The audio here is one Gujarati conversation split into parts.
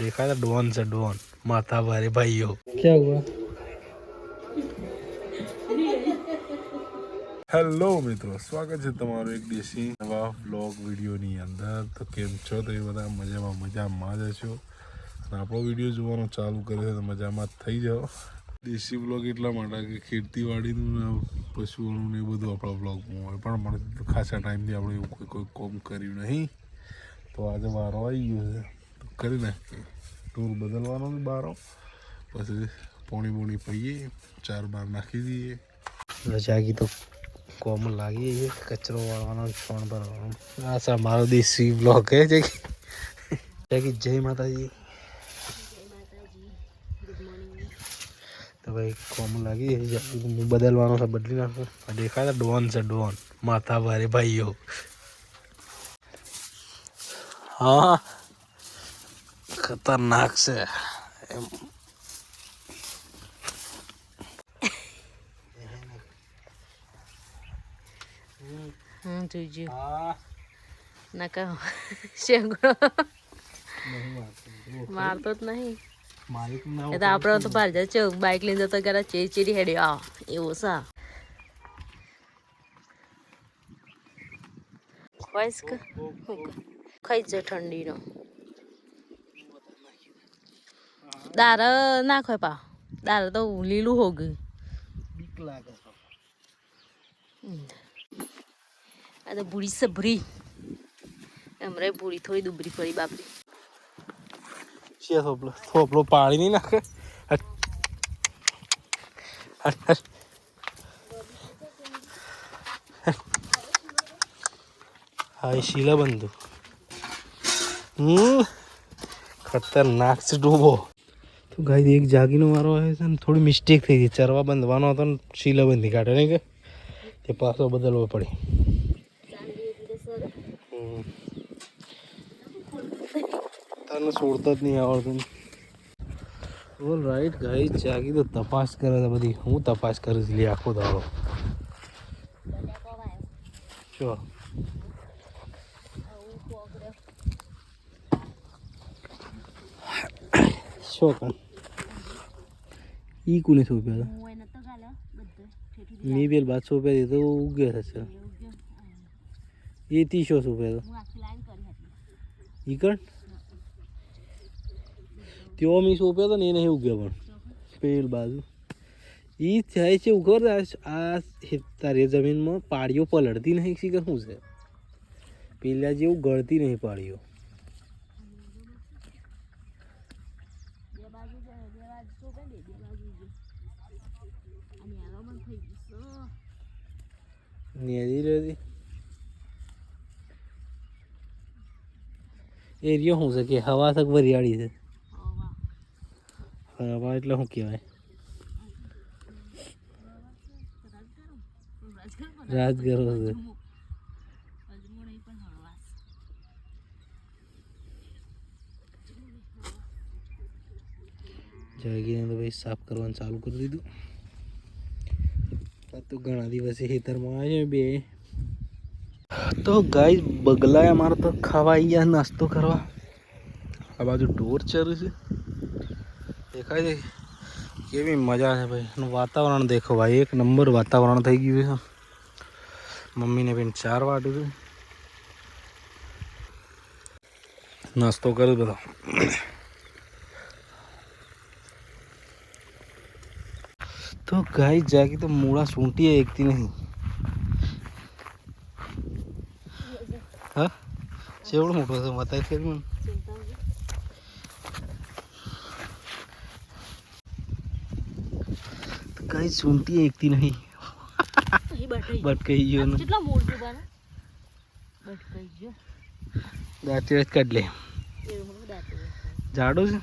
દેખાય ડોન છે ડોન. માથા ભારે ભાઈઓ. ક્યાં હુઆ હેલો મિત્રો સ્વાગત છે તમારું એક દેશી નવા બ્લોગ વિડીયોની અંદર. તો કેમ છો? તો એ બધા મજામાં મજામાં જ છો અને આપણો વીડિયો જોવાનો ચાલુ કરે છે તો મજામાં જ થઈ જાઓ. દેશી બ્લોગ એટલા માટે કે ખેતીવાડીનું પશુઓનું ને એ બધું આપણા બ્લોગમાં હોય. પણ મને ખાસા ટાઈમથી આપણે એવું કોઈ કોઈ કોમ કર્યું નહીં. તો આજે વારો આવી ગયો છે. કરી નાખીએ ટૂર બદલવાનો બી બારો. પછી પોણી બોણી પીએ ચાર બાર નાખી દઈએ. જાગી તો કોમ લાગી છે, કચરો વાળવાનો, ફોન ભરવાનો આ સર મારો દેશી બ્લોક હે જે જાગી જય માતાજી. તો ભાઈ કોમ લાગી બદલવાનો છે, બદલી નાખો. દેખાય ડોન છે, ડોન. માથા ભારે ભાઈઓ. હા. ખતરનાક છે એમ હમ જોઈજો હા નકા શેગડો. મારતો જ નહીં ના એ તો આપણે તો બહાર જાય છે બાઇક લઈને જતો કરે ચેરી ચેરી હેડી આ એવું સા ખવાઈશ કે ખાઈ જ ઠંડીનો દાર ના ખવાય પા દાર તો લીલું હો ગયું બીક લાગે છે. આ તો બુડી સભરી એમ રે બુડી થોડી દુબરી પડી બાપરી છે થોપલો થોપલો પાડી નહીં નાખે હટ. હટ, હટ. હા એ શીલા બંધુ હમ ખતરનાક છે ડૂબો તો ગાય એક જાગીનો મારો આવ્યો છે ને, થોડી મિસ્ટેક થઈ ગઈ. ચરવા બંધવાનો હતો ને શીલા બંધી કાઢે, નહીં કે? તે પાછો બદલવો પડે. તને છોડતા જ નહીં આવડતું ઓલ રાઈટ ગાઈ જાગી તો તપાસ કરે છે બધી. હું તપાસ કરીશ, લે, આખો દાડો. જો. કર ઈ કોને સોંપ્યા હતા? મેં પેલ બાદ સોંપ્યા હતી તો ઉગ્યો થશે એ તીસો સોંપ્યા હતો. ઈ કણ? તેઓ મેં સોંપ્યો હતો ને એ નહીં ઉગ્યો પણ. પેલ બાજુ. એ થાય છે ઉગર આ તારી જમીનમાં પાડીઓ પલળતી નહીં શીખર શું છે? પેલા જેવું ગળતી નહીં પાડીઓ નેદી રહેતી એ રહ્યો શું છે કે હવા તક વરિયાળી છે? હવા. એટલે શું કહેવાય? રાજગરો છે. જાગીને તો ભાઈ સાફ કરવાનું ચાલુ કરી દીધું. તો ઘણા દિવસે ખેતરમાં આવ્યો બે. તો ગાય બગલાએ અમારે તો ખાવા ગયા નાસ્તો કરવા. આ બાજુ ઢોર ચરું છે. દેખાય છે. કેવી મજા છે ભાઈ. એનું વાતાવરણ દેખો ભાઈ, એક નંબર વાતાવરણ થઈ ગયું છે. મમ્મીને બેન ચાર વાટું છે. નાસ્તો કર્યો બધો તો ગાય જાગી તો મૂળા સૂંટી એકતી નહીં. હા? ચેવડો મોટો છે બતાવી ફેર મને તો ગાય સૂંટી એકતી નહીં બટકાઈ ગયો કેટલા બને? બટકાઈ ગયો. દાંતી કાઢ લે. જાડો છે?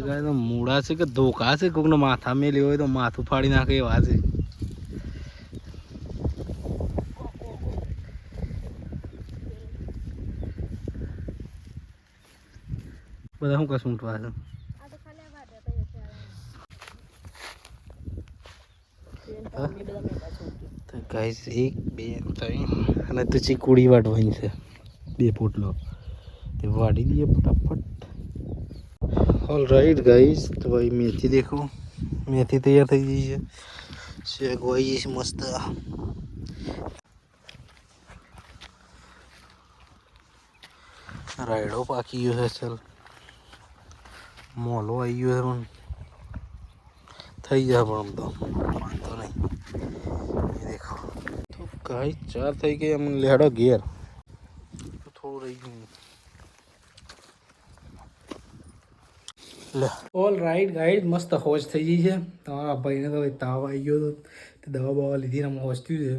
ગાય, તો મૂળા છે કે ધોકા છે? કોકનો માથા મેલ્યો હોય તો માથું ફાડી નાખે એવા છે. બધા શું કશું ઉઠવા છે? એક, બે, ત્રણ અને તો ચીકુડી વાટવાની છે, બે પોટલો. તે વાડી દઈએ ફટાફટ. ઓલ રાઈટ ગાઈઝ તો ભાઈ મેથી દેખો મેથી તૈયાર થઈ ગઈ છે શેક હોય છે મસ્ત રાયડો પાકી ગયો છે ચાલ મોલો આવી ગયો છે પણ થઈ જાય પણ આમ તો વાંધો નહીં દેખો તો ગાય ચાર થઈ ગઈ એમ લેડો ઘેર થોડું રહી ગયું ઓલ રાઈટ ગાઈડ મસ્ત હોશ થઈ ગઈ છે. તમારા ભાઈને તો તાવ આવી ગયો તો દવા બવા લીધી અમે હોશ થયું છે.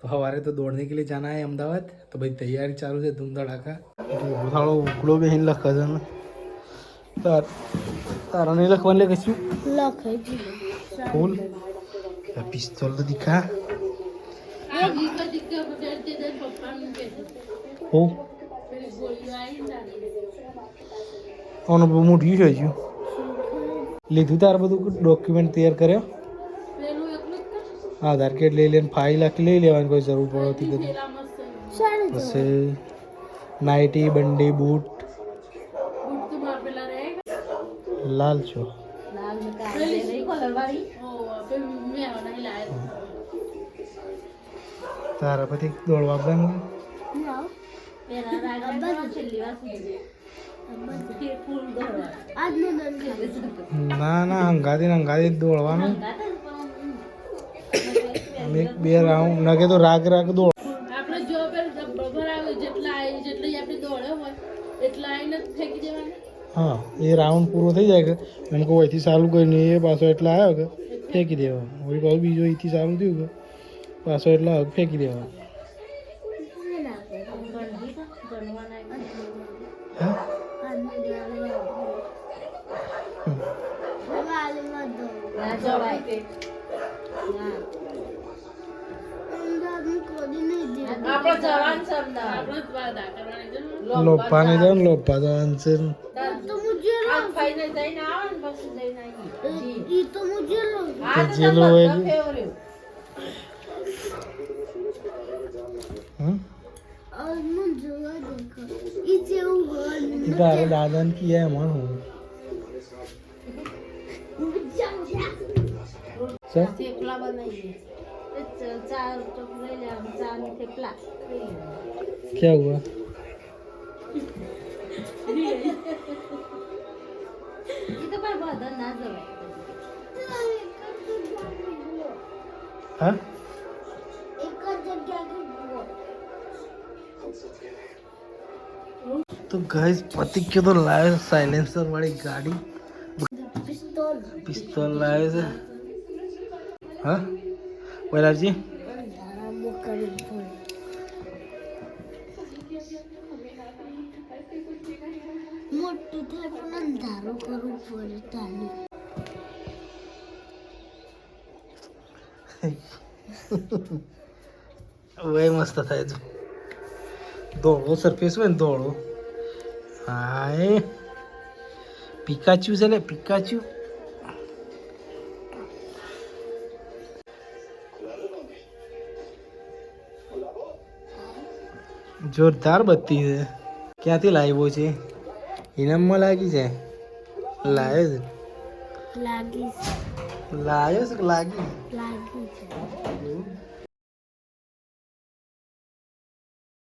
તો સવારે તો દોડને કે લીધે જાના હે અમદાવાદ? તો ભાઈ તૈયારી ચાલુ છે ધૂમધડાકા ઉથાળો ઉકળો બેહીન લખે છે ને તાર તારા નહીં લખવાનું લે કશું? ફૂલ. પિસ્તોલ તો દીખા. ઓ આનું બહુ મોટું છે હજુ. લીધું તાર બધું ડોક્યુમેન્ટ તૈયાર કર્યો? આધાર કાર્ડ લઈ લઈને ફાઇલ આખી લઈ લેવાની કોઈ જરૂર પડતી બધું પછી નાઇટી બંડી બૂટ લાલ છો. તારા પછી દોડવા આપવાનું ના ના હંગાતી હંગાતી દોડવાનું. એક બે રાઉન્ડ નકે તો રાગ રાગ દોડ. આપણે જો બરાબર જેટલા આવી જેટલી આપણે દોડે હોય એટલા આવીને ફેંકી દેવાની. હા એ રાઉન્ડ પૂરો થઈ જાય કે એમ કહું અહીંથી ચાલુ કરીને એ પાછો એટલા આવ્યો કે ફેંકી દેવા વળી પાછું બીજો અહીંથી ચાલુ થયું કે પાછો એટલા આવ્યો ફેંકી દેવાનો. લોપા ને જાવ ને લોપા તો આન્સર આવે ને જેલો હોય કિયા એમાં હું ચાલ થેપલા બનાવીએ ચાર ચોક લઈ લેવાનું ચાર ને થેપલા क्या हुआ એ તો પણ બધા ના જવાય हाँ तो गाइस पति के तो लाए साइलेंसर वाली પિસ્તોલ લાવે છે હા બરાબરજી મોટું થાય પણ અંધારો કરવું પડે તાને વય મસ્ત થાય છે દોડો સરફેસ હોય ને દોડો હા એ પિકાચ્યુ છે ને પિકાચ્યુ જોરદાર બત્તી છે. ક્યાંથી લાવ્યો છે? ઇનામમાં લાગી છે? લાવ્યો લાગી છે. લાવ્યો છે લાગી લાગી છે એવું?